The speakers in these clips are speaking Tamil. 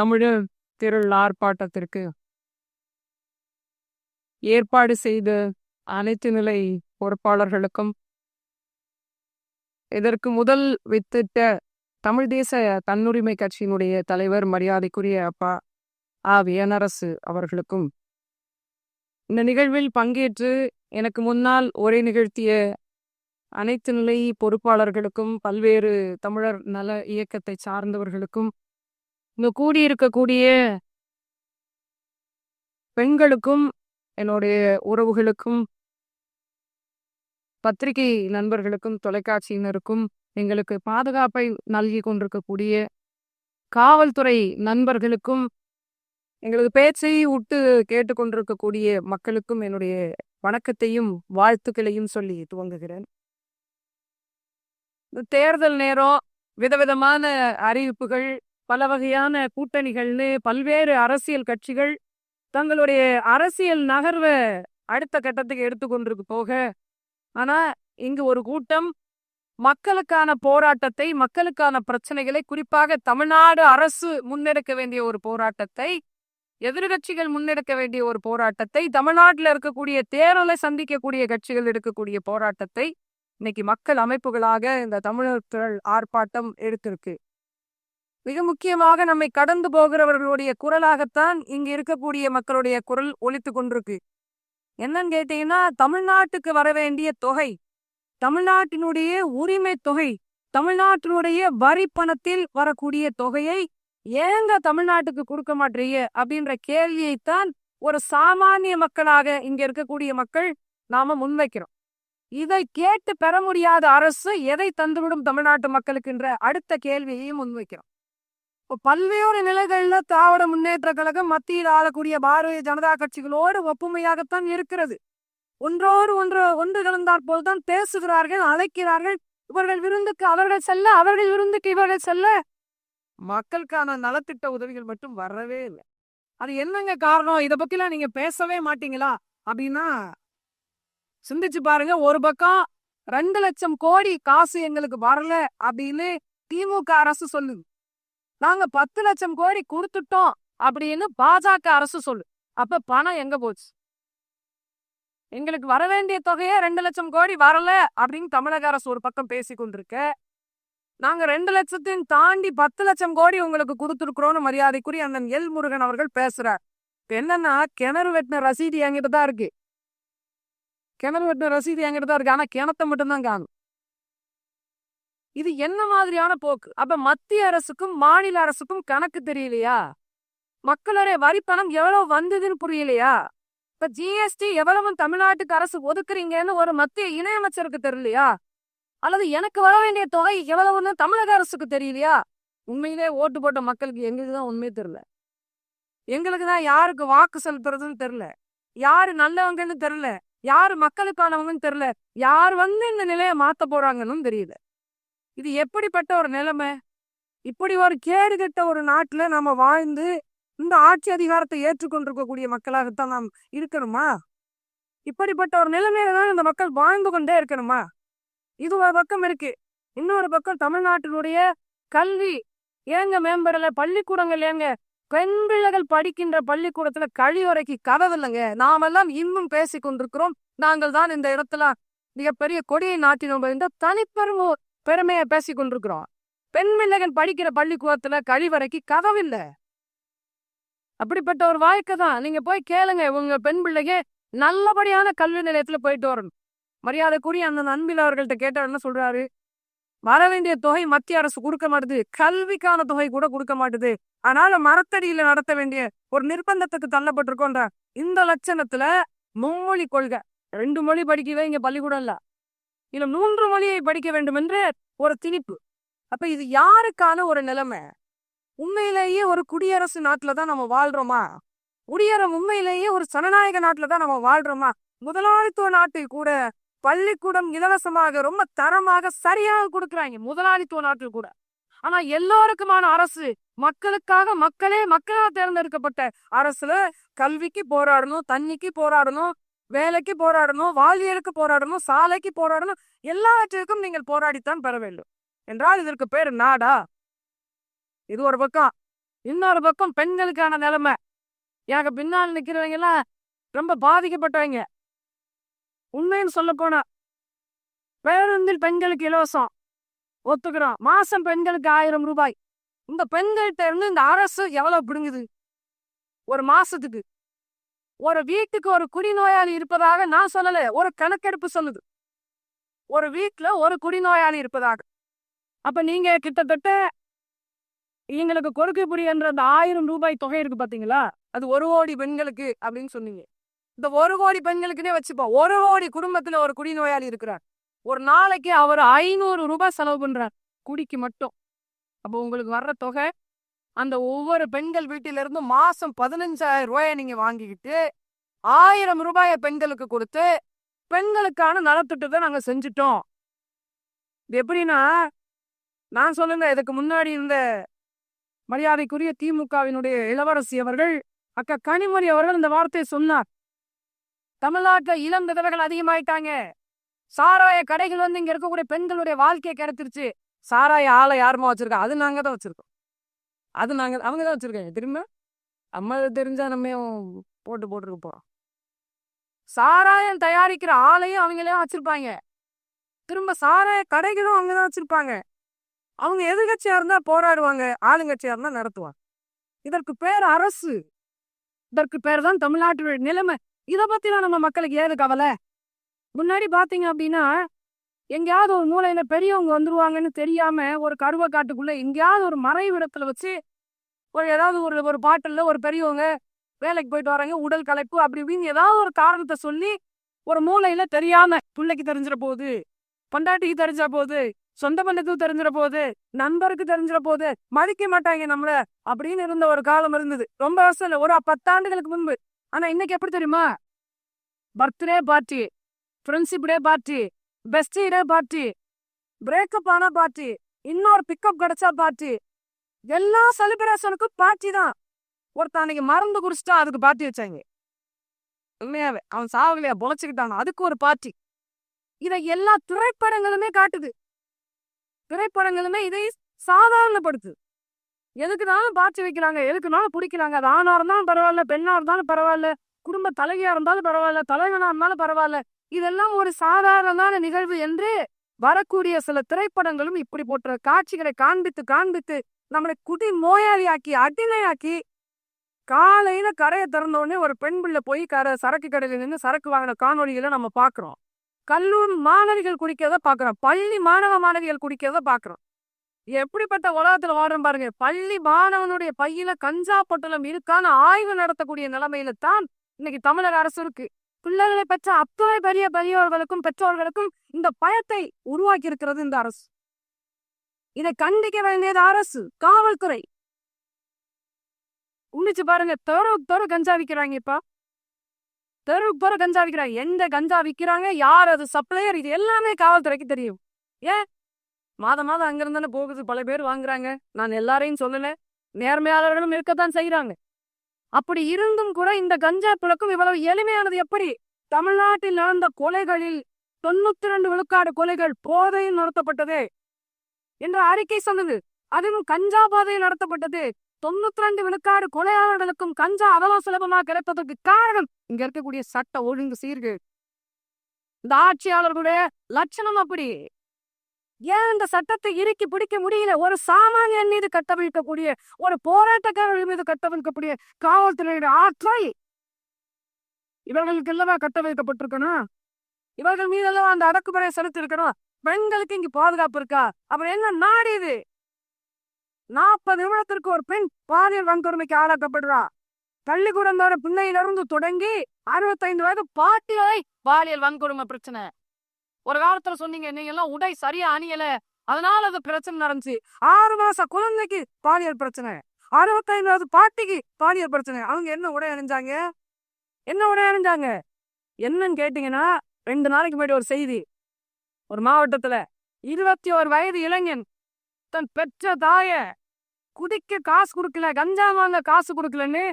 தமிழர் திருள் ஆர்ப்பாட்டத்திற்கு ஏற்பாடு செய்த அனைத்து நிலை பொறுப்பாளர்களுக்கும் இதற்கு முதல் வித்திட்ட தமிழ் தேச தன்னுரிமை கட்சியினுடைய தலைவர் மரியாதைக்குரிய அப்பா ஆ. வியனரசு அவர்களுக்கும். இந்த நிகழ்வில் பங்கேற்று எனக்கு முன்னால் உரை நிகழ்த்திய அனைத்து நிலை பொறுப்பாளர்களுக்கும் பல்வேறு தமிழர் நல இயக்கத்தை சார்ந்தவர்களுக்கும் இங்க கூடியிருக்கக்கூடிய பெண்களுக்கும் என்னுடைய உறவுகளுக்கும் பத்திரிகை நண்பர்களுக்கும் தொலைக்காட்சியினருக்கும் எங்களுக்கு பாதுகாப்பை நல்கி கொண்டிருக்கக்கூடிய காவல்துறை நண்பர்களுக்கும் எங்களுக்கு பேச்சை விட்டு கேட்டுக்கொண்டிருக்கக்கூடிய மக்களுக்கும் என்னுடைய வணக்கத்தையும் வாழ்த்துக்களையும் சொல்லி துவங்குகிறேன். இந்த தேர்தல் நேரம் விதவிதமான அறிவிப்புகள் பல வகையான கூட்டணிகள்னு பல்வேறு அரசியல் கட்சிகள் தங்களுடைய அரசியல் நகர்வை அடுத்த கட்டத்துக்கு எடுத்துக்கொண்டிருக்கு போக. ஆனா இங்கு ஒரு கூட்டம் மக்களுக்கான போராட்டத்தை மக்களுக்கான பிரச்சனைகளை குறிப்பாக தமிழ்நாடு அரசு முன்னெடுக்க வேண்டிய ஒரு போராட்டத்தை எதிர்கட்சிகள் முன்னெடுக்க வேண்டிய ஒரு போராட்டத்தை தமிழ்நாட்டில் இருக்கக்கூடிய தேர்தலை சந்திக்கக்கூடிய கட்சிகள் எடுக்கக்கூடிய போராட்டத்தை இன்னைக்கு மக்கள் அமைப்புகளாக இந்த தமிழர்கள் ஆர்ப்பாட்டம் எடுத்திருக்கு. மிக முக்கியமாக நம்மை கடந்து போகிறவர்களுடைய குரலாகத்தான் இங்க இருக்கக்கூடிய மக்களுடைய குரல் ஒழித்து கொண்டிருக்கு. என்னன்னு கேட்டீங்கன்னா தமிழ்நாட்டுக்கு வர வேண்டிய தொகை தமிழ்நாட்டினுடைய உரிமை தொகை தமிழ்நாட்டினுடைய வரி பணத்தில் வரக்கூடிய தொகையை ஏங்க தமிழ்நாட்டுக்கு கொடுக்க மாட்டீங்க அப்படின்ற கேள்வியைத்தான் ஒரு சாமானிய மக்களாக இங்க இருக்கக்கூடிய மக்கள் நாம முன்வைக்கிறோம். இதை கேட்டு பெற முடியாத அரசு எதை தந்துவிடும் தமிழ்நாட்டு மக்களுக்குன்ற அடுத்த கேள்வியையும் முன்வைக்கிறோம். பல்வேறு நிலைகள்ல திராவிட முன்னேற்ற கழகம் மத்தியில் ஆளக்கூடிய பாரதிய ஜனதா கட்சிகளோடு ஒப்புமையாகத்தான் இருக்கிறது. ஒன்றோடு ஒன்று ஒன்று கலந்தாற் போல்தான் பேசுகிறார்கள் அழைக்கிறார்கள். இவர்கள் விருந்துக்கு அவர்கள் செல்ல அவர்கள் விருந்துக்கு இவர்கள் செல்ல மக்களுக்கான நலத்திட்ட உதவிகள் மட்டும் வரவே இல்லை. அது என்னங்க காரணம்? இதை பத்திலாம் நீங்க பேசவே மாட்டீங்களா? அப்படின்னா சிந்திச்சு பாருங்க. ஒரு பக்கம் ரெண்டு லட்சம் கோடி காசு எங்களுக்கு வரல அப்படின்னு திமுக அரசு சொல்லுது. நாங்க பத்து லட்சம் கோடி கொடுத்துட்டோம் அப்படின்னு பாஜக அரசு சொல்லு. அப்ப பணம் எங்க போச்சு? எங்களுக்கு வர வேண்டிய தொகையே ரெண்டு லட்சம் கோடி வரல அப்படின்னு தமிழக அரசு ஒரு பக்கம் பேசி கொண்டிருக்க. நாங்க ரெண்டு லட்சத்தையும் தாண்டி பத்து லட்சம் கோடி உங்களுக்கு கொடுத்துருக்குறோம்னு மரியாதைக்குரிய அண்ணன் எல் முருகன் அவர்கள் பேசுறார். என்னன்னா கிணறு வெட்டின ரசீது என்கிட்ட தான் இருக்கு. கிணறு வெட்டின ரசீது என்கிட்ட தான் இருக்கு. ஆனா கிணத்தை மட்டும்தான் காணும். இது என்ன மாதிரியான போக்கு? அப்ப மத்திய அரசுக்கும் மாநில அரசுக்கும் கணக்கு தெரியலையா? மக்களுடைய வரி பணம் எவ்வளவு வந்ததுன்னு புரியலையா? இப்ப ஜிஎஸ்டி எவ்வளவு தமிழ்நாட்டுக்கு அரசு ஒதுக்குறீங்கன்னு ஒரு மத்திய இணையமைச்சருக்கு தெரியலையா? அல்லது எனக்கு வர வேண்டிய தொகை எவ்வளவுன்னு தமிழக அரசுக்கு தெரியலையா? உண்மையிலே ஓட்டு போட்ட மக்களுக்கு எங்களுக்கு தான் உண்மையே தெரியல. எங்களுக்கு தான் யாருக்கு வாக்கு செலுத்துறதுன்னு தெரியல. யாரு நல்லவங்கன்னு தெரியல. யாரு மக்களுக்கானவங்கன்னு தெரியல. யார் வந்து இந்த நிலையை மாத்த போறாங்கன்னு தெரியல. இது எப்படிப்பட்ட ஒரு நிலைமை? இப்படி ஒரு கேடு கெட்ட ஒரு நாட்டுல நம்ம வாழ்ந்து இந்த ஆட்சி அதிகாரத்தை ஏற்றுக்கொண்டிருக்கக்கூடிய மக்களாகத்தான் நாம் இருக்கணுமா? இப்படிப்பட்ட ஒரு நிலைமையில தான் இந்த மக்கள் வாழ்ந்து கொண்டே இருக்கணுமா? இது ஒரு பக்கம் இருக்கு. இன்னொரு பக்கம் தமிழ்நாட்டினுடைய கல்வி ஏங்க மேம்படல பள்ளிக்கூடங்கள் ஏங்க பெண் பிள்ளைகள் படிக்கின்ற பள்ளிக்கூடத்துல கழிவறைக்கு கதவு இல்லைங்க நாமெல்லாம் இன்னும் பேசி கொண்டிருக்கிறோம் நாங்கள் தான் இந்த இடத்துல மிகப்பெரிய கொடியை நாட்டினோம். இந்த தனிப்பெரும் பெருமையை பேசி கொண்டிருக்கிறோம். பெண் படிக்கிற பள்ளிக்கூடத்துல கழிவறைக்கு கதவில்ல அப்படிப்பட்ட ஒரு வாழ்க்கை தான். நீங்க போய் கேளுங்க உங்க பெண் பிள்ளைங்க நல்லபடியான கல்வி நிலையத்துல போயிட்டு வரணும். மரியாதைக்குரிய அந்த நண்பில் அவர்கள்ட்ட கேட்டார் என்ன சொல்றாரு? வர வேண்டிய தொகை மத்திய அரசு கொடுக்க மாட்டுது. கல்விக்கான தொகை கூட கொடுக்க மாட்டுது. அதனால மரத்தடியில நடத்த வேண்டிய ஒரு நிர்பந்தத்துக்கு தள்ளப்பட்டிருக்கோன்ற இந்த லட்சணத்துல மும்மொழி கொள்கை. ரெண்டு மொழி படிக்கவே இங்க பள்ளிக்கூடம் இல்லை. இன்னும் மூன்று மொழியை படிக்க வேண்டும் என்று ஒரு திணிப்பு. அப்ப இது யாருக்கான ஒரு நிலைமை? உண்மையிலேயே ஒரு குடியரசு நாட்டுல தான் நம்ம வாழ்றோமா? குடியர உண்மையிலேயே ஒரு ஜனநாயக நாட்டுல தான் நம்ம வாழ்றோமா? முதலாளித்துவ நாட்டில் கூட பள்ளிக்கூடம் இலவசமாக ரொம்ப தரமாக சரியாக கொடுக்குறாங்க முதலாளித்துவ நாட்டில் கூட. ஆனா எல்லோருக்குமான அரசு மக்களுக்காக மக்களே மக்களால் தேர்ந்தெடுக்கப்பட்ட அரசுல கல்விக்கு போராடணும் தண்ணிக்கு போராடணும் வேலைக்கு போராடணும் வாழ்வியலுக்கு போராடணும் சாலைக்கு போராடணும் எல்லாவற்றிற்கும் நீங்கள் போராடித்தான் பெற வேண்டும். என்றால் இதற்கு பேர் நாடா? இது ஒரு பக்கம். இன்னொரு பக்கம் பெண்களுக்கான நிலைமை. எனக்கு பின்னால் நிக்கிறவங்க எல்லாம் ரொம்ப பாதிக்கப்பட்டவங்க. உண்மைன்னு சொல்ல போனா பேருந்தில் பெண்களுக்கு இலவசம். ஒத்துக்கிறோம். மாசம் பெண்களுக்கு ஆயிரம் ரூபாய். இந்த பெண்கள்கிட்ட இருந்து இந்த அரசு எவ்வளவு பிடுங்குது? ஒரு மாசத்துக்கு. ஒரு வீட்டுக்கு ஒரு குடிநோயாளி இருப்பதாக நான் சொல்லல ஒரு கணக்கெடுப்பு சொல்லுது. ஒரு வீட்டுல ஒரு குடிநோயாளி இருப்பதாக. அப்ப நீங்க கிட்டத்தட்ட எங்களுக்கு கொடுக்கக்கூடிய என்ற அந்த ஆயிரம் ரூபாய் தொகை இருக்கு பாத்தீங்களா? அது ஒரு கோடி பெண்களுக்கு அப்படின்னு சொன்னீங்க. இந்த ஒரு கோடி பெண்களுக்குன்னே வச்சுப்போம். ஒரு கோடி குடும்பத்துல ஒரு குடிநோயாளி இருக்கிறார். ஒரு நாளைக்கு அவர் ஐநூறு ரூபாய் செலவு பண்றார். குடிக்கு மட்டும். அப்போ உங்களுக்கு வர்ற தொகை அந்த ஒவ்வொரு பெண்கள் வீட்டிலிருந்து மாசம் பதினஞ்சாயிரம் ரூபாயை நீங்க வாங்கிக்கிட்டு ஆயிரம் ரூபாயை பெண்களுக்கு கொடுத்து பெண்களுக்கான நலத்திட்டத்தை நாங்க செஞ்சுட்டோம். இது எப்படின்னா நான் சொல்லுங்க இதுக்கு முன்னாடி இருந்த மரியாதைக்குரிய திமுகவினுடைய இளவரசி அவர்கள் அக்கா கனிமொழி அவர்கள் இந்த வார்த்தையை சொன்னார். தமிழ்நாட்டில் இளம் விதவைகள் அதிகமாயிட்டாங்க. சாராய கடைகள் வந்து இங்க இருக்கக்கூடிய பெண்களுடைய வாழ்க்கையை கிடைச்சிருச்சு சாராய ஆளை யாருமா வச்சிருக்கா? அது நாங்க தான் வச்சிருக்கோம். அது நாங்க அவங்க தான் வச்சிருக்காங்க. திரும்ப நம்ம தெரிஞ்சா நம்ம போட்டு போட்டுருக்க போறோம்? சாராயம் தயாரிக்கிற ஆளையும் அவங்களே வச்சிருப்பாங்க. திரும்ப சாராய கடைகளும் அவங்க தான் வச்சிருப்பாங்க. அவங்க எதிர்கட்சியா இருந்தா போராடுவாங்க ஆளுங்கட்சியா இருந்தா நடத்துவாங்க. இதற்கு பேர் அரசு. இதற்கு பேர் தான் தமிழ்நாட்டு நிலைமை. இதை பத்திலாம் நம்ம மக்களுக்கு ஏது கவலை? முன்னாடி பாத்தீங்க அப்படின்னா எங்கேயாவது ஒரு மூலையில பெரியவங்க வந்துருவாங்கன்னு தெரியாம ஒரு கருவ காட்டுக்குள்ள எங்கேயாவது ஒரு மறைவிடத்துல வச்சு ஒரு ஏதாவது ஒரு ஒரு பாட்டில ஒரு பெரியவங்க வேலைக்கு போயிட்டு வராங்க உடல் கலைப்பு அப்படி இப்படின்னு ஏதாவது ஒரு காரணத்தை சொல்லி ஒரு மூலையில தெரியாம பிள்ளைக்கு தெரிஞ்சிட போகுது பொண்டாட்டிக்கு தெரிஞ்ச போகுது சொந்த பந்தத்துக்கு தெரிஞ்சிட போகுது நண்பருக்கு தெரிஞ்சிட போகுது மதிக்க மாட்டாங்க நம்மள அப்படின்னு இருந்த ஒரு காலம் இருந்தது. ரொம்ப வருஷம் இல்லை ஒரு பத்தாண்டுகளுக்கு முன்பு. ஆனா இன்னைக்கு எப்படி தெரியுமா? Birthday party friendship day party bestie day party breakup ஆன பார்ட்டி இன்னொரு பிக்கப் கிடைச்சா பார்ட்டி எல்லா செலிப்ரேஷனுக்கும் பார்ட்டி தான். ஒருத்தன் அன்னைக்கு மறந்து குடிச்சிட்டா அதுக்கு பார்ட்டி வச்சாங்க. உண்மையாவே அவன் சாவகலையா பொழைச்சுக்கிட்டான் அதுக்கு ஒரு பார்ட்டி இதை எல்லா திரைப்படங்களுமே காட்டுது. திரைப்படங்களுமே இதை சாதாரணப்படுத்து. எதுக்குனாலும் பார்ட்டி வைக்கிறாங்க எதுக்குனாலும் பிடிக்கிறாங்க. அது ஆணா இருந்தாலும் பரவாயில்ல பெண்ணா இருந்தாலும் பரவாயில்ல. குடும்ப தலைவியா இருந்தாலும் பரவாயில்ல தலைவனா இருந்தாலும் பரவாயில்ல. இதெல்லாம் ஒரு சாதாரணமான நிகழ்வு என்று வரக்கூடிய சில திரைப்படங்களும் இப்படி போன்ற காட்சிகளை காண்பித்து காண்பித்து நம்மளை குடி நோயாளியாக்கி அடிமையாக்கி காலையில கரையை திறந்தோடனே ஒரு பெண் பிள்ளை போய் கரை சரக்கு கடையில் நின்று சரக்கு வாங்கின காணொலிகளை நம்ம பாக்குறோம். கல்லூரி மாணவிகள் குடிக்கிறத பாக்குறோம். பள்ளி மாணவ மாணவிகள் குடிக்கிறத பாக்குறோம். எப்படிப்பட்ட உலகத்துல வாழ்றோம் பாருங்க. பள்ளி மாணவனுடைய பையில கஞ்சா பொட்டலம் இருக்கான்னு ஆய்வு நடத்தக்கூடிய நிலைமையில தான் இன்னைக்கு தமிழக அரசு இருக்கு. பிள்ளைகளை பெற்ற அத்துணை பெரிய பெரியவர்களுக்கும் பெற்றோர்களுக்கும் இந்த பயத்தை உருவாக்கி இருக்கிறது இந்த அரசு. இதை கண்டிக்க வேண்டியது அரசு காவல்துறை. உன்னிச்சு பாருங்க தெருவுக்கு தெரு கஞ்சா விற்கிறாங்க இப்ப. தெருவுக்கு தெரு கஞ்சா விக்கிறாங்க எந்த கஞ்சா விக்கிறாங்க யார் அது சப்ளையர் இது எல்லாமே காவல்துறைக்கு தெரியும். ஏன்? மாதம் மாதம் அங்கிருந்தானே போகுது பல பேர் வாங்குறாங்க. நான் எல்லாரையும் சொல்லல நேர்மையாளர்களும் இருக்கத்தான் செய்யறாங்க அப்படி இருந்தும் கூட இந்த கஞ்சா புழக்கம் இவ்வளவு எளிமையானது எப்படி? தமிழ்நாட்டில் நடந்த கொலைகளில் தொண்ணூத்தி ரெண்டு விழுக்காடு கொலைகள் போதையில் நடத்தப்பட்டது என்ற அறிக்கை சொன்னது. அதுவும் கஞ்சா போதையில் நடத்தப்பட்டது. தொண்ணூத்தி ரெண்டு விழுக்காடு கொலையாளர்களுக்கும் கஞ்சா அவ்வளவு சுலபமாக கிடைப்பதற்கு காரணம் இங்க இருக்கக்கூடிய சட்ட ஒழுங்கு சீர்கள் இந்த ஆட்சியாளர்களுடைய லட்சணம் அப்படி. ஏன் இந்த சட்டத்தை இறுக்கி பிடிக்க முடியல? ஒரு சாமானியன் மீது கட்டமைக்கக்கூடிய ஒரு போராட்டக்காரர்கள் மீது கட்டமைக்கக்கூடிய காவல்துறையுடைய ஆற்றல் இவர்களுக்கு இல்லவா கட்டமைக்கப்பட்டிருக்கணும் இவர்கள் மீதெல்லாம் அந்த அடக்குமுறை செலுத்தி இருக்கணும் பெண்களுக்கு இங்கு பாதுகாப்பு இருக்கா? அப்புறம் என்ன நாடு இது? நாற்பது நிமிடத்திற்கு ஒரு பெண் பாலியல் வன்கொடுமைக்கு ஆளாக்கப்படுறா. பள்ளிக்கூடம் வர பிள்ளையிலிருந்து தொடங்கி அறுபத்தைந்து வயது பாட்டிகளை பாலியல் வன்கொடுமை பிரச்சனை. ஒரு காலத்துல சொன்னீங்க நீங்க எல்லாம் உடை சரியா அணியல. அதனால அது பிரச்சனை நடந்துச்சு. ஆறு மாச குழந்தைக்கு பாலியல் பிரச்சனை. அறுபத்தைந்தாவது பாட்டிக்கு பாலியல் பிரச்சனை. அவங்க என்ன உடை அணிஞ்சாங்க? என்ன உடை அணிஞ்சாங்க? என்னன்னு கேட்டீங்கன்னா ரெண்டு நாளைக்கு முன்னாடி ஒரு செய்தி. ஒரு மாவட்டத்துல இருபத்தி ஒரு வயது இளைஞன் தன் பெற்ற தாய குடிக்க காசு கொடுக்கல கஞ்சா வாங்க காசு கொடுக்கலன்னு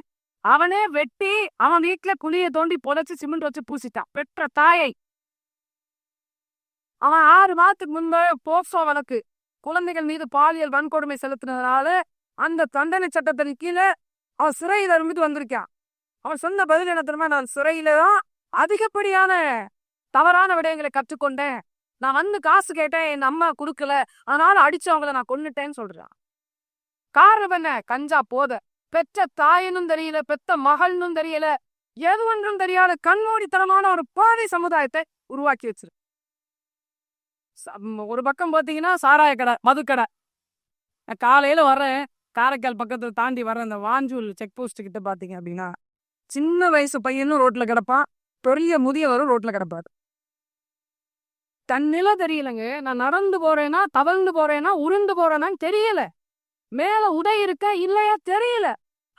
அவனே வெட்டி அவன் வீட்டுல குழியை தோண்டி புதைச்சு சிமெண்ட் வச்சு பூசிட்டான். பெற்ற தாயை அவன் ஆறு மாதத்துக்கு முன்பு போக்சோ வழக்கு. குழந்தைகள் மீது பாலியல் வன்கொடுமை செலுத்தினதுனால அந்த தண்டனை சட்டத்தின் கீழே அவன் சிறையில இருந்து வந்திருக்கான். அவன் சொன்ன பதில் என்ன தெரியுமா? நான் சிறையில தான் அதிகப்படியான தவறான விடயங்களை கற்றுக்கொண்டேன். நான் வந்து காசு கேட்டேன் என் அம்மா கொடுக்கல அதனால அடிச்சவங்கள நான் கொன்னுட்டேன்னு சொல்றான். காரணம் என்ன? கஞ்சா போத. பெற்ற தாயினும் தெரியல பெத்த மகள்னும் தெரியல. எது ஒன்றும் தெரியாத கண்மூடித்தனமான ஒரு பாதை சமுதாயத்தை உருவாக்கி வச்சிரு ஒரு பக்கம் பாத்தீங்கன்னா சாராய கடை மதுக்கடை நான் காலையில வர்றேன். காரைக்கால் பக்கத்துல தாண்டி வர அந்த வாஞ்சூல் செக் போஸ்ட் கிட்ட பார்த்தீங்க அப்படின்னா சின்ன வயசு பையனும் ரோட்ல கிடப்பான். பெரிய முதியவரும் ரோட்ல கிடப்பாரு. தன்னில தெரியலங்க. நான் நடந்து போறேன்னா தவழ்ந்து போறேன்னா உருண்டு போறேனான்னு தெரியல. மேல உடை இருக்க இல்லையா தெரியல.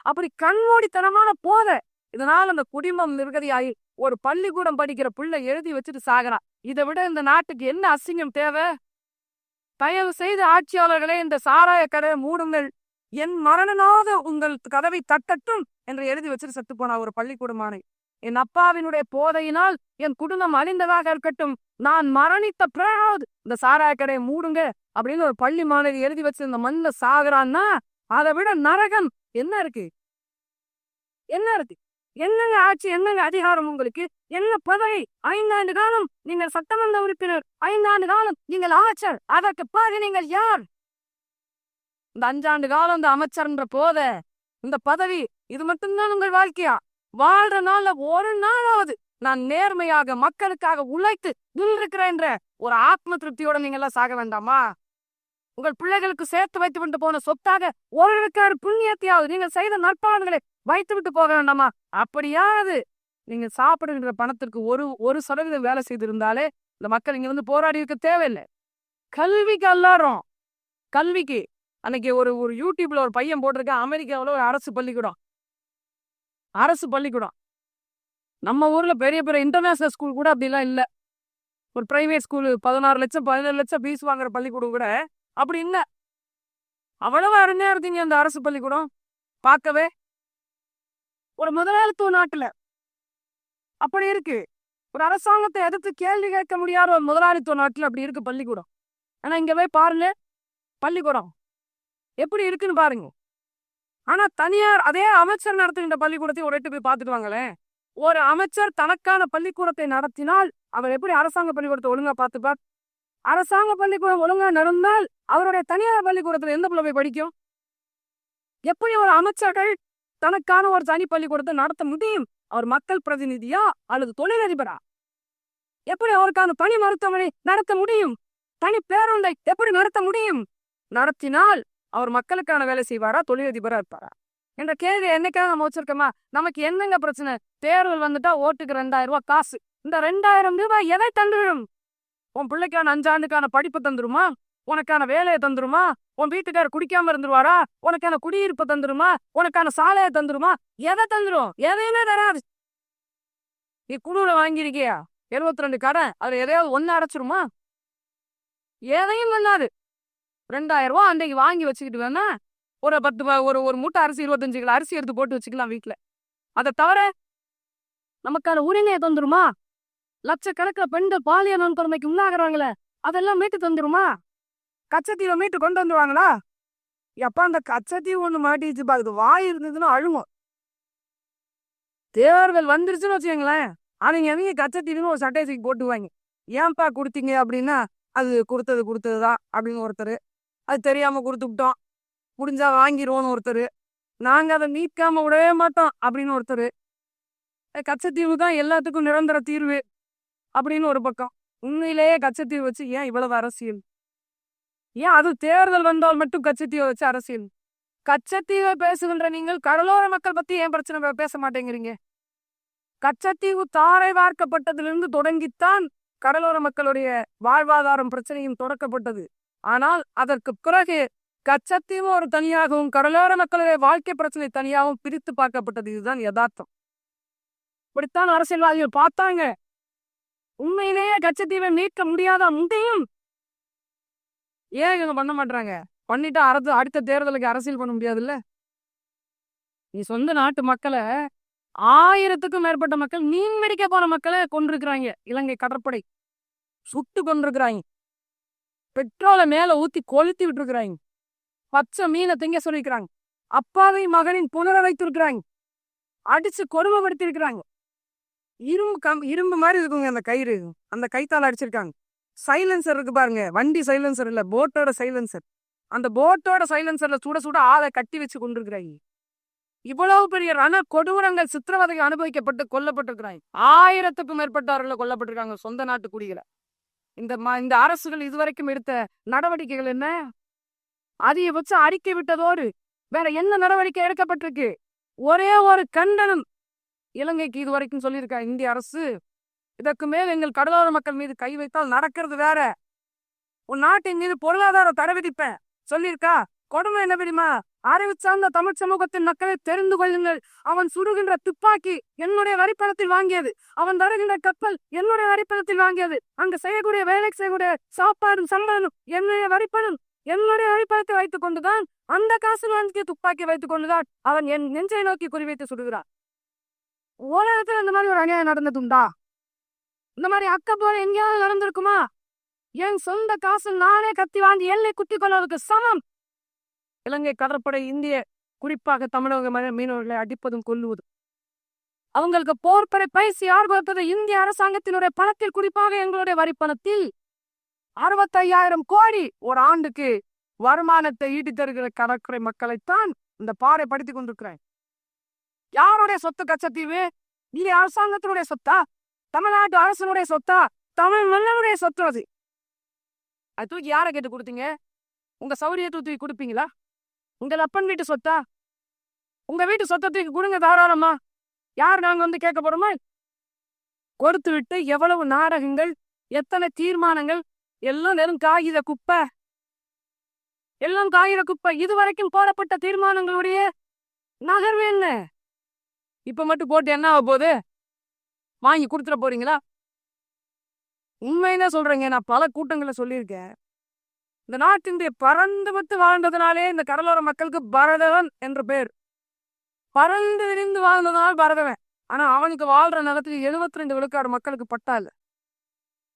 அப்படி கண்மூடித்தனமான போத. இதனால அந்த குடிமம் நிர்கதியாகி ஒரு பள்ளிக்கூடம் படிக்கிற பிள்ளை எழுதி வச்சுட்டு சாகுறான் இதை விட இந்த நாட்டுக்கு என்ன அசிங்கம் தேவை? தயவு செய்து ஆட்சியாளர்களே இந்த சாராய கடை மூடுங்கள். என் மரணனாக உங்கள் கதவை தட்டட்டும் என்று எழுதி வச்சுட்டு செத்து போனா ஒரு பள்ளிக்கூடமானை. என் அப்பாவினுடைய போதையினால் என் குடும்பம் அழிந்ததாக இருக்கட்டும். நான் மரணித்த பிறகாவது இந்த சாராய கடையை மூடுங்க அப்படின்னு ஒரு பள்ளி மாணவி எழுதி வச்சு இந்த மண்ணில் சாகுறான்னா அதை விட நரகம் என்ன இருக்கு? என்ன இருக்கு? என்னங்க ஆட்சி என்னங்க அதிகாரம் உங்களுக்கு? என்ன பதவி? ஐந்தாண்டு காலம் நீங்கள் சட்டமன்ற உறுப்பினர். ஐந்தாண்டு காலம் நீங்கள் அமைச்சர் அதற்கு பாதி நீங்கள் யார்? இந்த அஞ்சாண்டு காலம் இந்த அமைச்சர்ன்ற போத இந்த பதவி இது மட்டும்தான் உங்கள் வாழ்க்கையா? வாழ்ற நாள்ல ஒரு நாளாவது நான் நேர்மையாக மக்களுக்காக உழைத்து நின்றிருக்கிறேன்ற ஒரு ஆத்ம திருப்தியோட நீங்க எல்லாம் சாக வேண்டாமா? உங்கள் பிள்ளைகளுக்கு சேர்த்து வைத்து கொண்டு போன சொத்தாக ஒரு புண்ணியத்தையாவது நீங்கள் செய்த நற்பாடுகளை வைத்து விட்டு போக வேண்டாமா? அப்படியாது. நீங்க சாப்பிடுகின்ற பணத்திற்கு ஒரு ஒரு சதவீதம் வேலை செய்திருந்தாலே இந்த மக்கள் இங்க வந்து போராடி இருக்க தேவையில்லை. கல்விக்கு எல்லாரும் கல்விக்கு. அன்னைக்கு ஒரு ஒரு யூடியூப்ல ஒரு பையன் போட்டிருக்க அமெரிக்காவில் ஒரு அரசு பள்ளிக்கூடம். அரசு பள்ளிக்கூடம். நம்ம ஊர்ல பெரிய பெரிய இன்டர்நேஷனல் ஸ்கூல் கூட அப்படிலாம் இல்லை. ஒரு பிரைவேட் ஸ்கூல் பதினாறு லட்சம் பதினேழு லட்சம் ஃபீஸ் வாங்குற பள்ளிக்கூடம் கூட அப்படி இல்லை. அவ்வளவு அருமையா இருந்தீங்க அந்த அரசு பள்ளிக்கூடம். பார்க்கவே ஒரு முதலாளித்துவ நாட்டுல. அப்படி இருக்கு. ஒரு அரசாங்கத்தை எதிர்த்து கேள்வி கேட்க முடியாத ஒரு முதலாளித்துவ நாட்டுல அப்படி இருக்கு பள்ளிக்கூடம். ஆனா இங்க போய் பாருங்க. பள்ளிக்கூடம். எப்படி இருக்குன்னு பாருங்க. ஆனா தனியார் அதே அமைச்சர் நடத்துகின்ற பள்ளிக்கூடத்தை ஒரு எட்டு போய் பார்த்துட்டு வாங்களேன். ஒரு அமைச்சர் தனக்கான பள்ளிக்கூடத்தை நடத்தினால் அவர் எப்படி அரசாங்க பள்ளிக்கூடத்தை ஒழுங்கா பார்த்துப்பார்? அரசாங்க பள்ளிக்கூடம் ஒழுங்கா நடந்தால் அவருடைய தனியார் பள்ளிக்கூடத்துல எந்த பிள்ளை போய் படிக்கும்? எப்படி ஒரு அமைச்சர்கள் தனக்கான ஒரு தனி பள்ளிக்கூடத்தை நடத்த முடியும்? அவர் மக்கள் பிரதிநிதியா அல்லது தொழிலதிபரா? எப்படி அவருக்கான பணி மருத்துவமனை நடத்த முடியும்? தனி பேருந்தை எப்படி நடத்த முடியும்? நடத்தினால் அவர் மக்களுக்கான வேலை செய்வாரா தொழிலதிபரா இருப்பாரா? என்ற கேள்வி என்னைக்காவது நம்ம வச்சிருக்கோமா? நமக்கு என்னங்க பிரச்சனை? தேர்தல் வந்துட்டா ஓட்டுக்கு ரெண்டாயிரம் ரூபாய் காசு. இந்த ரெண்டாயிரம் ரூபாய் எதை தந்துடும் உன் பிள்ளைக்கான அஞ்சாண்டுக்கான படிப்பு தந்துருமா? உனக்கான வேலையை தந்துருமா? உன் வீட்டுக்காரர் குடிக்காம இருந்துருவாரா? உனக்கான குடியிருப்பு தந்துருமா? உனக்கான சாலையை தந்துருமா? எதை தந்துரும்? எதையுமே தராது. நீ குழுல வாங்கியிருக்கியா? எழுபத்தி ரெண்டு கடன். அதுல எதையாவது ஒன்னு அடைச்சிருமா? எதையும் பண்ணாது ரெண்டாயிரம் ரூபா அன்றைக்கு வாங்கி வச்சுக்கிட்டு வேணா ஒரு பத்து ஒரு ஒரு மூட்டை அரிசி இருபத்தஞ்சு கிலோ அரிசி எடுத்து போட்டு வச்சுக்கலாம் வீட்டில் அதை தவிர நமக்கான உரிமையை தந்துருமா? லட்சக்கணக்கில் பெண்கள் பாலியல் வன்கொடுமைக்கு உள்ளாகிறாங்களே அதெல்லாம் மீட்டு தந்துருமா? கச்சத்தீவை மீட்டு கொண்டு வந்துருவாங்களா? எப்ப அந்த கச்சத்தீவு ஒன்று மாட்டிச்சு பாக்குது வாய் இருந்ததுன்னா அழுகும். தேர்தல் வந்துருச்சுன்னு வச்சுக்கோங்களேன். அவங்க எவங்க கச்சத்தீவுன்னு ஒரு சட்டையை தூக்கி போட்டுவாங்க ஏன்பா கொடுத்தீங்க அப்படின்னா அது கொடுத்தது கொடுத்ததுதான் அப்படின்னு ஒருத்தர். அது தெரியாம கொடுத்துக்கிட்டோம் முடிஞ்சா வாங்கிடுவோன்னு ஒருத்தர். நாங்க அதை மீட்காம விடவே மாட்டோம் அப்படின்னு ஒருத்தர். கச்சத்தீவு தான் எல்லாத்துக்கும் நிரந்தர தீர்வு அப்படின்னு ஒரு பக்கம். உண்மையிலேயே கச்சத்தீவு வச்சு ஏன் இவ்வளவு அரசியல்? ஏன் அது தேர்தல் வந்தால் மட்டும் கச்சத்தீவை வச்சு அரசியல்? கச்சத்தீவை பேசுகின்ற நீங்கள் கடலோர மக்கள் பத்தி ஏன் பிரச்சனை பேச மாட்டேங்கிறீங்க? கச்சத்தீவு தாரை வார்க்கப்பட்டதிலிருந்து தொடங்கித்தான் கடலோர மக்களுடைய வாழ்வாதாரம் பிரச்சனையும் தொடக்கப்பட்டது. ஆனால் அதற்கு பிறகு கச்சத்தீவு ஒரு தனியாகவும் கடலோர மக்களுடைய வாழ்க்கை பிரச்சனை தனியாகவும் பிரித்து பார்க்கப்பட்டது. இதுதான் யதார்த்தம். இப்படித்தான் அரசியல்வாதிகள் பார்த்தாங்க. உண்மையிலேயே கச்சத்தீவை நீக்க முடியாத முடியும் ஏன் இவங்க பண்ண மாட்டாங்க பண்ணிட்டா அடுத்த அடுத்த தேர்தலுக்கு அரசியல் பண்ண முடியாதுல்ல? நீ சொந்த நாட்டு மக்களை ஆயிரத்துக்கும் மேற்பட்ட மக்கள் மீன் வெடிக்க போன மக்களை கொண்டிருக்கிறாங்க இலங்கை கடற்படை. சுட்டு கொண்டிருக்கிறாங்க பெட்ரோலை மேல ஊத்தி கொளுத்தி விட்டுருக்குறாங்க. பச்சை மீனை திங்க சொல்லிருக்கிறாங்க. அப்பாவை மகனின் புனர வைத்திருக்கிறாங்க அடிச்சு கொடுமைப்படுத்திருக்கிறாங்க இரும்பு கம் இரும்பு மாதிரி இருக்குங்க அந்த கயிறு. அந்த கைத்தால் அடிச்சிருக்காங்க. சைலன்சர் இருக்கு பாருங்க. வண்டி சைலன்சர் இல்ல போட்டோட சைலன்சர் அந்த போட்டோட சைலன்சர்ல சுட சுட ஆளை கட்டி வச்சு கொண்டிருக்கிறாங்க இவ்வளவு பெரிய ரண கொடூரங்கள் சித்திரவதை அனுபவிக்கப்பட்டு கொல்லப்பட்டிருக்கிறாங்க ஆயிரத்துக்கும் மேற்பட்டவர்கள் கொல்லப்பட்டிருக்காங்க சொந்த நாட்டு குடிகளை. இந்த இந்த அரசுகள் இதுவரைக்கும் எடுத்த நடவடிக்கைகள் என்ன? அதிகபட்சம் அறிக்கை விட்டதோடு வேற என்ன நடவடிக்கை எடுக்கப்பட்டிருக்கு? ஒரே ஒரு கண்டனம் இலங்கைக்கு இதுவரைக்கும் சொல்லியிருக்கா இந்திய அரசு? இதற்கு மேல் எங்கள் கடலோர மக்கள் மீது கை வைத்தால் நடக்கிறது வேற. உன் நாட்டின் மீது பொருளாதார தடை விதிப்பேன். சொல்லியிருக்கா? கொடுமை என்ன தெரியுமா? அறிவு சார்ந்த தமிழ் சமூகத்தின் மக்களை தெரிந்து கொள்ளுங்கள். அவன் சுடுகின்ற துப்பாக்கி என்னுடைய வரிப்பணத்தில் வாங்கியது. அவன் தருகின்ற கப்பல் என்னுடைய வரிப்பணத்தில் வாங்கியது. அங்கு செய்யக்கூடிய வேலைக்கு செய்யக்கூடிய சாப்பாடும் சம்பளம் என்னுடைய வரிப்பணம். என்னுடைய வரிப்பணத்தை வைத்துக் கொண்டுதான் அந்த காசு வாங்கிய துப்பாக்கி வைத்துக் கொண்டுதான் அவன் என் நெஞ்சை நோக்கி குறிவைத்து சுடுகிறான். உலகத்துல இந்த மாதிரி ஒரு அநியாயம் நடந்ததுண்டா? இந்த மாதிரி அக்கா போல எங்கேயாவது நடந்திருக்குமா? என் சொந்த காசு நானே கத்தி வாங்கி எல்லை குத்தி கொள்வதற்கு சமம். இலங்கை கடற்படை இந்திய குறிப்பாக தமிழக மீனவர்களை அடிப்பதும் கொல்லுவதும் அவங்களுக்கு போர்ப்படை பயிற்சி யார் இந்திய அரசாங்கத்தினுடைய பணத்தில் குறிப்பாக எங்களுடைய வரி பணத்தில் அறுபத்தையாயிரம் கோடி ஒரு ஆண்டுக்கு வருமானத்தை ஈட்டி தருகிற கடற்கரை மக்களைத்தான் இந்த பாறை படுத்தி கொண்டிருக்கிறேன். யாருடைய சொத்து கச்சத்தீவு? இந்திய அரசாங்கத்தினுடைய சொத்தா? தமிழ்நாட்டு அரசனுடைய சொத்தா? தமிழ் மன்னனுடைய சொத்து அது. அது தூக்கி யாரை கேட்டு கொடுத்தீங்க? உங்க சௌரியத்தை தூக்கி கொடுப்பீங்களா? உங்க அப்பன் வீட்டு சொத்தா? உங்க வீட்டு சொத்தை தூக்கி கொடுங்க தாராளமா. யார் நாங்க வந்து கேட்க போறோமா? கொடுத்து விட்டு எவ்வளவு நாடகங்கள் எத்தனை தீர்மானங்கள் எல்லாம் வெறும் காகித குப்பை. எல்லாம் காகித குப்பை. இதுவரைக்கும் போடப்பட்ட தீர்மானங்களுடைய நகர்வு என்ன? இப்ப மட்டும் போட்டு என்ன ஆக போகுது? வாங்கி கொடுத்துட போறீங்களா? உண்மைதான் சொல்றேங்க. நான் பல கூட்டங்களை சொல்லியிருக்கேன். இந்த நாட்டினுடைய பறந்து பத்து வாழ்ந்ததுனாலே இந்த கடலோர மக்களுக்கு பரதவன் என்ற பேர் பறந்து விரிந்து வாழ்ந்ததுனால் பரதவன். ஆனா அவனுக்கு வாழ்ற நிலத்துக்கு எழுபத்தி ரெண்டு விழுக்காடு மக்களுக்கு பட்டா இல்ல.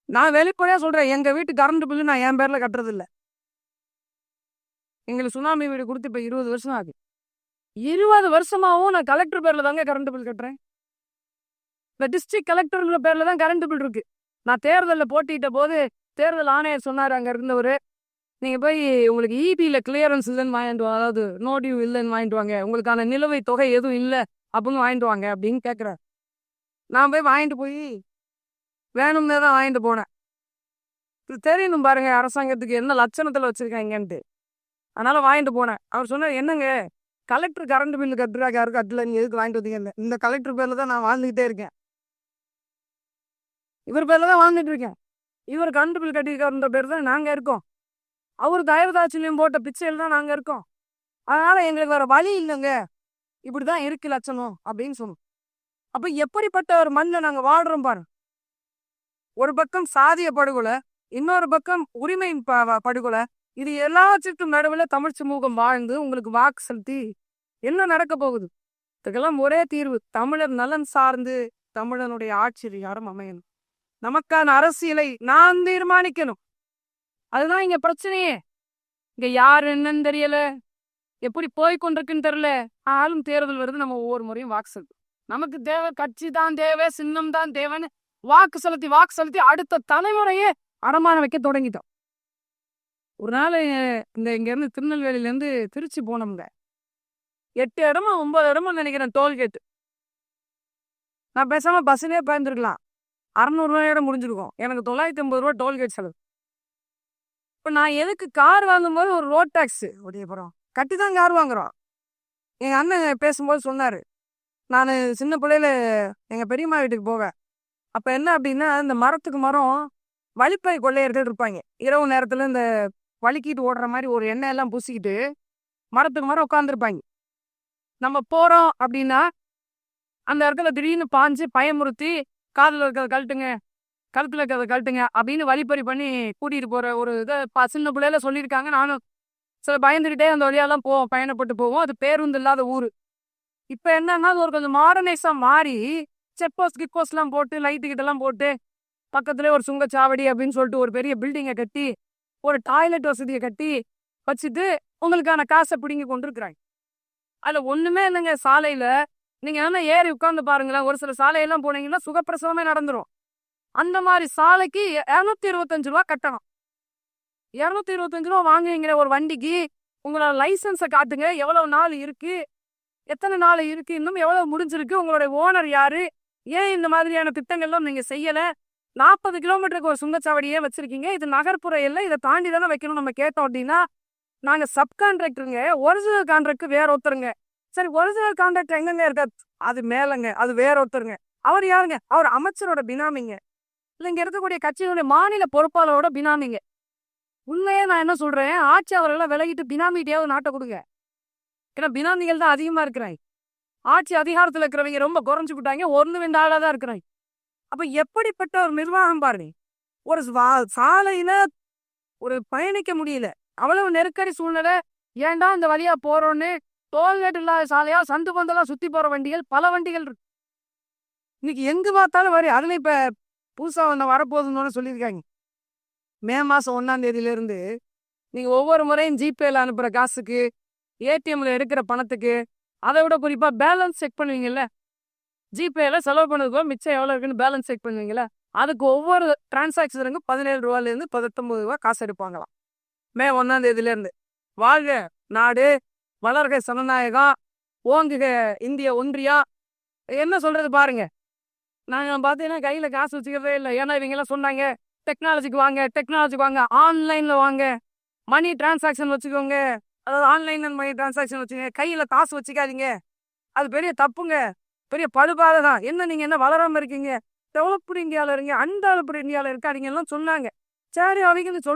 நான் வெளிப்படையா சொல்றேன். எங்க வீட்டு கரண்ட் பில்லு நான் என் பேர்ல கட்டுறது இல்ல எங்களுக்கு சுனாமி வீடு கொடுத்து இப்ப இருபது வருஷம் ஆகுது. இருபது வருஷமாவும் நான் கலெக்டர் பேர்ல தாங்க கரண்ட் பில் கட்டுறேன். இந்த டிஸ்ட்ரிக்ட் கலெக்டருங்கிற பேரில் தான் கரண்ட் பில் இருக்கு. நான் தேர்தலில் போட்டியிட்ட போது தேர்தல் ஆணையர் சொன்னார் அங்கே இருந்தவர். நீங்கள் போய் உங்களுக்கு இபியில் கிளியரன்ஸ் இல்லைன்னு வாங்கிட்டு அதாவது நோ டியூ இல்லைன்னு வாங்கிட்டு வாங்க. உங்களுக்கான நிலுவை தொகை எதுவும் இல்லை அப்படின்னு வாங்கிட்டு வாங்க அப்படின்னு கேட்குறாரு நான் போய் வாங்கிட்டு போய் வேணும்னே தான் வாங்கிட்டு போனேன். இது தெரியணும் பாருங்க அரசாங்கத்துக்கு என்ன லட்சணத்தில் வச்சிருக்காங்கன்ட்டு. அதனால் வாங்கிட்டு போனேன். அவர் சொன்னார் என்னங்க? கலெக்டர் கரண்ட் பில்லு கட்டுறா யாருக்கும் கட்டல நீ எதுக்கு வாங்கிட்டு வந்தீங்க இந்த கலெக்டர் பேரில் தான் நான் வாழ்ந்துக்கிட்டே இருக்கேன். இவர் பேர்ல தான் வாழ்ந்துட்டு இருக்கேன். இவர் கரண்ட் பில் கட்டியிருக்காருன்ற பேர் தான் நாங்க இருக்கோம். அவர் தயவுதாட்சிலையும் போட்ட பிச்சையில் தான் நாங்க இருக்கோம். அதனால எங்களுக்கு வேற வழி இல்லைங்க. இப்படி தான் இருக்கு லட்சணம் அப்படின்னு சொன்னோம். அப்போ எப்படிப்பட்ட ஒரு மண்ணில் நாங்க வாழ்கிறோம் பாரு. ஒரு பக்கம் சாதிய படுகொலை இன்னொரு பக்கம் உரிமை ப- படுகொலை. இது எல்லாத்துக்கும் நடுவில் தமிழ் சமூகம் வாழ்ந்து உங்களுக்கு வாக்கு செலுத்தி என்ன நடக்க போகுது? இதுக்கெல்லாம் ஒரே தீர்வு தமிழர் நலன் சார்ந்து தமிழனுடைய ஆட்சியர் யாரும் அமையணும். நமக்கான அரசியலை நான் தீர்மானிக்கணும். அதுதான் இங்க பிரச்சனையே. இங்க யாரு என்னன்னு தெரியல. எப்படி போய் கொண்டிருக்குன்னு தெரியல. ஆளும் தேர்தல் வருது. நம்ம ஒவ்வொரு முறையும் வாக்கு செலுத்தும் நமக்கு தேவை கட்சி தான் தேவை சின்னம் தான் தேவைன்னு வாக்கு செலுத்தி வாக்கு செலுத்தி அடுத்த தலைமுறையே அடமானம் வைக்க தொடங்கிட்டோம். ஒரு நாள் இந்த இங்க இருந்து திருநெல்வேலியில இருந்து திருச்சி போனோம்ங்க. எட்டு இடமா ஒன்பது இடமா நினைக்கிறேன் டோல்கேட்டு. நான் பேசாம பஸ்ஸுலேயே பயந்துருக்கலாம். அறநூறுவாயோட முடிஞ்சிருக்கும். எனக்கு தொள்ளாயிரத்தி ஐம்பது ரூபா டோல்கேட் செலவு. இப்போ நான் எதுக்கு கார் வாங்கும்போது ஒரு ரோட் டேக்ஸ்? உடைய அப்புறம் கட்டி தான் கார் வாங்குறோம். எங்கள் அண்ணன் பேசும்போது சொன்னார். நான் சின்ன பிள்ளையில எங்கள் பெரியம்மா வீட்டுக்கு போவேன். அப்போ என்ன அப்படின்னா இந்த மரத்துக்கு மரம் வழிப்பை கொள்ளையர்கள் இருப்பாங்க. இரவு நேரத்தில் இந்த வலிக்கிட்டு ஓடுற மாதிரி ஒரு எண்ணெய் எல்லாம் பூசிக்கிட்டு மரத்துக்கு மரம் உட்காந்துருப்பாங்க நம்ம போகிறோம் அப்படின்னா அந்த இடத்துல திடீர்னு பாஞ்சு பயமுறுத்தி காதில் இருக்கிறத கழட்டுங்க கழுத்தில் இருக்கிறத கழட்டுங்க அப்படின்னு வழிப்பறி பண்ணி கூட்டிகிட்டு போகிற ஒரு இதை சின்ன பிள்ளையில சொல்லியிருக்காங்க. நானும் சில பயந்துக்கிட்டே அந்த வழியெல்லாம் போவோம் பயணப்பட்டு போவோம். அது பேருந்து இல்லாத ஊர். இப்போ என்னன்னா அது ஒரு கொஞ்சம் மாடர்னைஸாக மாறி செக் போஸ்ட் கிக் போஸ்ட்லாம் போட்டு லைட்டு கிட்டலாம் போட்டு பக்கத்துலேயே ஒரு சுங்கச்சாவடி அப்படின்னு சொல்லிட்டு ஒரு பெரிய பில்டிங்கை கட்டி ஒரு டாய்லெட் வசதியை கட்டி வச்சுட்டு உங்களுக்கான காசை பிடிங்கி கொண்டிருக்கிறாங்க. அதுல ஒண்ணுமே இல்லைங்க. சாலையில நீங்க என்ன ஏறி உட்கார்ந்து பாருங்களேன். ஒரு சில சாலையெல்லாம் போனீங்கன்னா சுகப்பிரசவமே நடந்துரும். அந்த மாதிரி சாலைக்கு இரநூத்தி இருபத்தஞ்சு ரூபா கட்டணும். இரநூத்தி இருபத்தஞ்சு ரூபா வாங்குவீங்கிற ஒரு வண்டிக்கு உங்களோட லைசன்ஸை காட்டுங்க. எவ்வளவு நாள் இருக்கு? எத்தனை நாள் இருக்கு? இன்னும் எவ்வளவு முடிஞ்சிருக்கு? உங்களுடைய ஓனர் யாரு? ஏன் இந்த மாதிரியான திட்டங்கள்லாம் நீங்க செய்யல? நாற்பது கிலோமீட்டருக்கு ஒரு சுங்கச்சாவடியே வச்சிருக்கீங்க. இது நகர்ப்புற இல்லை இதை தாண்டி தானே வைக்கணும் நம்ம கேட்டோம் அப்படின்னா நாங்க சப் கான்ட்ராக்டருங்க. ஒரிஜினல் கான்ட்ராக்ட் வேற ஒருத்தருங்க. சரி ஒரிஜினல் கான்ட்ராக்ட் எங்கங்க இருக்காது அது மேலங்க அது வேற ஒருத்தருங்க. அவர் யாருங்க? அவர் அமைச்சரோட பினாமிங்க. இல்லை இங்கே இருக்கக்கூடிய கட்சியினுடைய மாநில பொறுப்பாளரோட பினாமிங்க. உண்மையே நான் என்ன சொல்றேன்? ஆட்சி அவரெல்லாம் விலகிட்டு பினாமிகிட்டயாவது நாட்டை கொடுங்க. ஏன்னா பினாமிகள் தான் அதிகமாக இருக்கிறாங்க ஆட்சி அதிகாரத்தில் இருக்கிறவங்க ரொம்ப குறைஞ்சு விட்டாங்க ஒன்று ரெண்டு ஆளாக தான் இருக்கிறாங்க அப்போ எப்படிப்பட்ட ஒரு நிர்வாகம் பாருங்க. ஒரு வா- ஒரு பயணிக்க முடியல. அவ்வளவு நெருக்கடி சூழ்நிலை. ஏன்டா இந்த வழியா போகிறோன்னு டோல்கேட் இல்லாத சாலையா சந்து பந்தெல்லாம் சுத்தி போற வண்டிகள் பல வண்டிகள் இருக்கு. இன்னைக்கு எங்கே பார்த்தாலும் வரி அதுல இப்ப புதுசா ஒன்று வரப்போகுதுன்னு சொல்லியிருக்காங்க. மே மாசம் ஒன்னாம் தேதியில இருந்து நீங்க ஒவ்வொரு முறையும் ஜிபேல அனுப்புற காசுக்கு ஏடிஎம்ல எடுக்கிற பணத்துக்கு அதை விட குறிப்பா பேலன்ஸ் செக் பண்ணுவீங்கல்ல? ஜிபேல செலவு பண்ணது போக மிச்சம் எவ்வளவு இருக்குன்னு பேலன்ஸ் செக் பண்ணுவீங்கல்ல? அதுக்கு ஒவ்வொரு டிரான்சாக்ஷனுக்கு பதினேழு ரூபாயில இருந்து பதினொன்பது ரூபா காசு எடுப்பாங்களாம். மே ஒன்னாம் தேதியில இருந்து வாழ்க நாடு வளர்க சனநாயகம் ஓங்குக இந்திய ஒன்றியா என்ன சொல்றது பாருங்க. நாங்கள் பார்த்தீங்கன்னா கையில் காசு வச்சுக்கிறதே இல்லை. ஏன்னா இவங்கெல்லாம் சொன்னாங்க டெக்னாலஜிக்கு வாங்க டெக்னாலஜிக்கு வாங்க ஆன்லைனில் வாங்க. மணி டிரான்சாக்ஷன் வச்சுக்கோங்க. அதாவது ஆன்லைன்ல மணி டிரான்சாக்ஷன் வச்சுங்க கையில் காசு வச்சுக்காதீங்க. அது பெரிய தப்புங்க. பெரிய படுபாதை தான். என்ன நீங்கள் என்ன வளராமல் இருக்கீங்க? டெவலப்டு இந்தியாவில் இருங்க. அன்டெவலப்டு இந்தியாவில் இருக்காதீங்க எல்லாம் சொன்னாங்க. சரி அவங்க வந்து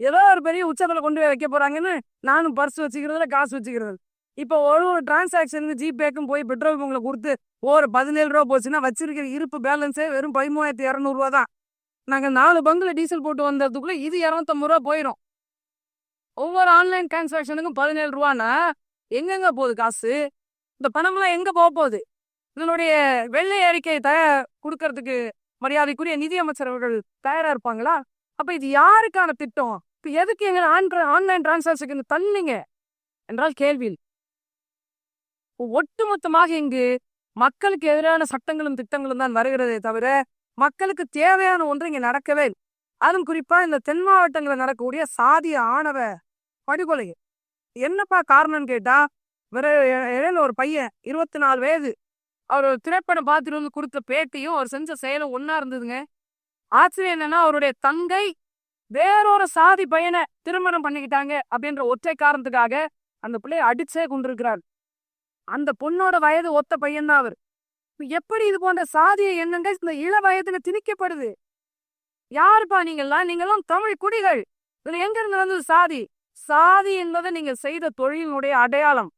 ஏதோ ஒரு பெரிய உச்சத்தில் கொண்டு போய் வைக்க போறாங்கன்னு நானும் பர்ஸ் வச்சுக்கிறதுல காசு வச்சுக்கிறது. இப்போ ஒரு ஒரு டிரான்சாக்ஷனுக்கு ஜிபேக்கும் போய் பெட்ரோல் பங்க்ல கொடுத்து ஒரு பதினேழு ரூபா போச்சுன்னா வச்சிருக்கிற இருப்பு பேலன்ஸே வெறும் பதிமூவாயிரத்தி இரநூறுவா தான். நாங்கள் நாலு பங்குல டீசல் போட்டு வந்ததுக்குள்ள இது இரநூத்தம்பது ரூபா போயிடும் ஒவ்வொரு ஆன்லைன் டிரான்சாக்ஷனுக்கும் பதினேழு ரூபான்னா எங்கெங்க போகுது காசு? இந்த பணம்லாம் எங்க போக போகுது? இதனுடைய வெள்ளை அறிக்கையை த கொடுக்கறதுக்கு மரியாதைக்குரிய நிதியமைச்சர் அவர்கள் தயாரா இருப்பாங்களா? அப்ப இது யாருக்கான திட்டம்? இப்ப எதுக்கு எங்க ஆன்லைன் டிரான்சாக்ஷன் தள்ளுங்க என்றால் கேள்வி ஒட்டுமொத்தமாக இங்கு மக்களுக்கு எதிரான சட்டங்களும் திட்டங்களும் தான் வருகிறதே தவிர மக்களுக்கு தேவையான ஒன்று இங்க நடக்கவே அதுவும் குறிப்பா இந்த தென் மாவட்டங்களில் நடக்கக்கூடிய சாதிய ஆணவ படுகொலை என்னப்பா காரணம்னு கேட்டா வேற இடையில ஒரு பையன் இருபத்தி நாலு வயது. அவர் திரைப்படம் பார்த்துட்டு வந்து கொடுத்த பேட்டியும் அவர் செஞ்ச செயலும் ஒன்னா இருந்ததுங்க. ஆச்சரியம் என்னன்னா அவருடைய தங்கை வேறொரு சாதி பையனை திருமணம் பண்ணிக்கிட்டாங்க அப்படின்ற ஒற்றை காரணத்துக்காக அந்த பிள்ளைய அடிச்சே கொண்டிருக்கிறார். அந்த பொண்ணோட வயது ஒத்த பையன்தான் அவர். எப்படி இது போன்ற சாதிய எண்ணங்க? இந்த இள வயதுல திணிக்கப்படுது. யாருப்பா நீங்கெல்லாம் நீங்கெல்லாம் தமிழ் குடிகள். இதுல எங்க இருந்து வந்தது சாதி? சாதி என்பது நீங்க செய்த தொழிலினுடைய அடையாளம்.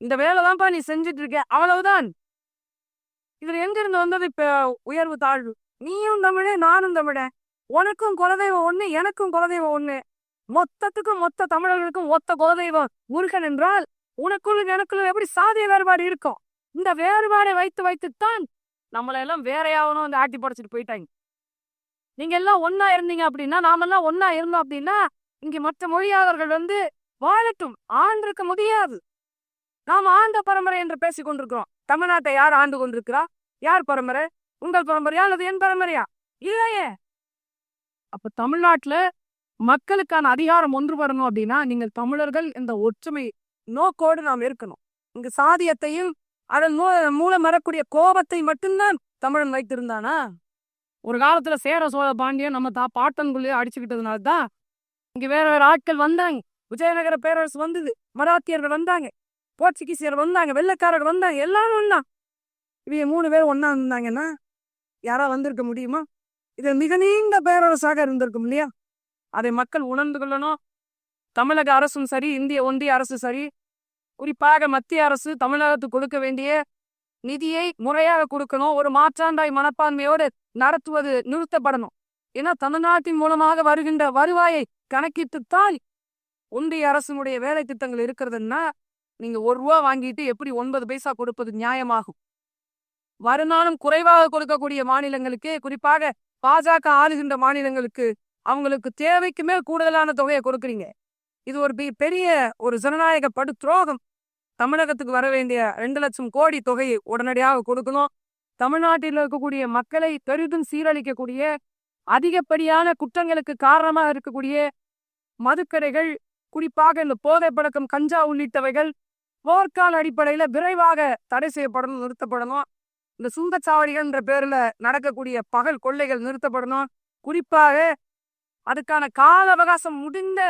இந்த வேலைதான்ப்பா நீ செஞ்சுட்டு இருக்க. அவ்வளவுதான். இதுல எங்க இருந்து வந்தது இப்ப உயர்வு தாழ்வு? நீயும் தமிழே நானும் தமிழன் உனக்கும் குலதெய்வம் ஒண்ணு எனக்கும் குலதெய்வம் ஒண்ணு. மொத்தத்துக்கும் மொத்த தமிழர்களுக்கும் ஒத்த குலதெய்வம் முருகன் என்றால் உனக்குள்ள எனக்குள்ளும் எப்படி சாதிய வேறுபாடு இருக்கும்? இந்த வேறுபாடை வைத்து வைத்துத்தான் நம்மள எல்லாம் வேறையாவனும் வந்து ஆட்டி படைச்சிட்டு போயிட்டாங்க. நீங்க எல்லாம் ஒன்னா இருந்தீங்க அப்படின்னா நாமெல்லாம் ஒன்னா இருந்தோம் அப்படின்னா இங்க மற்ற மொழியாளர்கள் வந்து வாழட்டும் ஆண்டிருக்க முடியாது. நாம் ஆண்ட பரம்பரை என்று பேசிக் கொண்டிருக்கிறோம் தமிழ்நாட்டை யார் ஆண்டு கொண்டிருக்கிறா? யார் பரம்பரை? உங்கள் பரம்பரையா அல்லது என் பரம்பரையா? இல்லையே. அப்ப தமிழ்நாட்டுல மக்களுக்கான அதிகாரம் ஒன்றுபடணும் அப்படின்னா நீங்கள் தமிழர்கள் இந்த ஒற்றுமை நோக்கோடு நாம் இருக்கணும். இங்கு சாதியத்தையும் அதன் மூலம் வரக்கூடிய கோபத்தை மட்டும்தான் தமிழன் வைத்திருந்தானா? ஒரு காலத்துல சேர சோழ பாண்டியன் நம்ம தா பாட்டன்குள்ளேயே அடிச்சுக்கிட்டதுனால தான் இங்க வேற வேற ஆட்கள் வந்தாங்க. விஜயநகர பேரரசு வந்தது மராத்தியர்கள் வந்தாங்க போர்ச்சுகீசியர் வந்தாங்க வெள்ளைக்காரர் வந்தாங்க எல்லாரும் ஒன்னா இவங்க மூணு பேர் ஒன்னா இருந்தாங்கன்னா யாரா வந்திருக்க முடியுமா? இது மிக நீண்ட பேரரசாக இருந்திருக்கும் இல்லையா? அதை மக்கள் உணர்ந்து கொள்ளணும். தமிழக அரசும் சரி இந்திய ஒன்றிய அரசு சரி. குறிப்பாக மத்திய அரசு தமிழகத்துக்கு கொடுக்க வேண்டிய நிதியை முறையாக கொடுக்கணும். ஒரு மாற்றாண்டாய் மனப்பான்மையோடு நடத்துவது நிறுத்தப்படணும். ஏன்னா தமிழ்நாட்டின் மூலமாக வருகின்ற வருவாயை கணக்கிட்டுத்தான் ஒன்றிய அரசினுடைய வேலை திட்டங்கள் இருக்கிறதுன்னா நீங்க ஒரு ரூபா வாங்கிட்டு எப்படி ஒன்பது பைசா கொடுப்பது நியாயமாகும். வருமானம் குறைவாக கொடுக்கக்கூடிய மாநிலங்களுக்கு குறிப்பாக பாஜக ஆளுகின்ற மாநிலங்களுக்கு அவங்களுக்கு தேவைக்கு மேல் கூடுதலான தொகையை கொடுக்குறீங்க. இது ஒரு பெரிய ஒரு ஜனநாயக படு துரோகம் தமிழகத்துக்கு வர வேண்டிய ரெண்டு லட்சம் கோடி தொகையை உடனடியாக கொடுக்கணும். தமிழ்நாட்டில் இருக்கக்கூடிய மக்களை பெரிதும் சீரழிக்கக்கூடிய அதிகப்படியான குற்றங்களுக்கு காரணமாக இருக்கக்கூடிய மதுக்கடைகள் குறிப்பாக இந்த போதை பழக்கம் கஞ்சா உள்ளிட்டவைகள் போர்க்கால அடிப்படையில விரைவாக தடை செய்யப்படணும் நிறுத்தப்படணும். இந்த சுங்கச்சாவடிகள்ன்ற பேர்ல நடக்கக்கூடிய பகல் கொள்ளைகள் நிறுத்தப்படணும். குறிப்பாக அதுக்கான கால அவகாசம் முடிந்த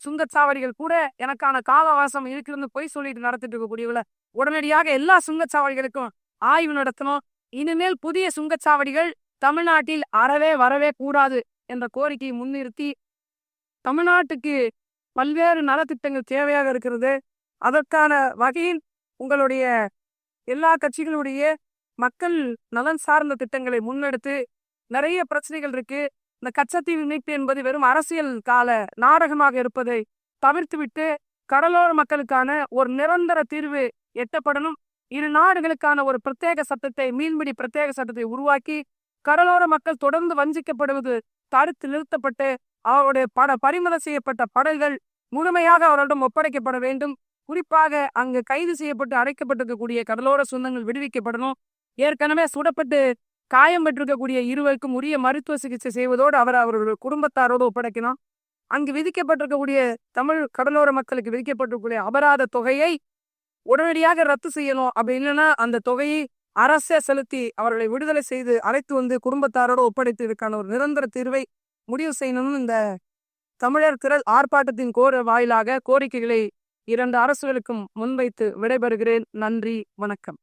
சுங்கச்சாவடிகள் கூட எனக்கான கால அவகாசம் இருக்குன்னு பொய் சொல்லிட்டு நடத்திட்டு இருக்கக்கூடியவங்கள உடனடியாக எல்லா சுங்கச்சாவடிகளுக்கும் ஆய்வு நடத்தணும். இனிமேல் புதிய சுங்கச்சாவடிகள் தமிழ்நாட்டில் அறவே வரவே கூடாது என்ற கோரிக்கையை முன்னிறுத்தி தமிழ்நாட்டுக்கு பல்வேறு நலத்திட்டங்கள் தேவையாக இருக்கிறது. அதற்கான வகையில் உங்களுடைய எல்லா கட்சிகளுடைய மக்கள் நலன் சார்ந்த திட்டங்களை முன்னெடுத்து நிறைய பிரச்சனைகள் இருக்கு. இந்த கச்சத்தீவு மீட்பு என்பது வெறும் அரசியல் கால நாடகமாக இருப்பதை தவிர்த்துவிட்டு கடலோர மக்களுக்கான ஒரு நிரந்தர தீர்வு எட்டப்படணும். இரு நாடுகளுக்கான ஒரு பிரத்யேக சட்டத்தை மீன்பிடி பிரத்யேக சட்டத்தை உருவாக்கி கடலோர மக்கள் தொடர்ந்து வஞ்சிக்கப்படுவது தடுத்து நிறுத்தப்பட்டு அவருடைய பட பறிமுதல் செய்யப்பட்ட படகுகள் முழுமையாக அவர்களிடம் ஒப்படைக்கப்பட வேண்டும். குறிப்பாக அங்கு கைது செய்யப்பட்டு அடைக்கப்பட்டிருக்கக்கூடிய கடலோர சொந்தங்கள் விடுவிக்கப்படணும். ஏற்கனவே சுடப்பட்டு காயம் பெற்றிருக்கக்கூடிய இருவருக்கும் உரிய மருத்துவ சிகிச்சை செய்வதோடு அவர் அவருடைய குடும்பத்தாரோடு ஒப்படைக்கணும். அங்கு விதிக்கப்பட்டிருக்கக்கூடிய தமிழ் கடலோர மக்களுக்கு விதிக்கப்பட்டிருக்கக்கூடிய அபராத தொகையை உடனடியாக ரத்து செய்யணும். அப்படி இல்லைன்னா அந்த தொகையை அரசே செலுத்தி அவர்களை விடுதலை செய்து அழைத்து வந்து குடும்பத்தாரோடு ஒப்படைத்து இதுக்கான ஒரு நிரந்தர தீர்வை முடிவு செய்யணும்னு இந்த தமிழர் திரள் ஆர்ப்பாட்டத்தின் கோர வாயிலாக கோரிக்கைகளை இரண்டு அரசுகளுக்கும் முன்வைத்து விடைபெறுகிறேன். நன்றி வணக்கம்.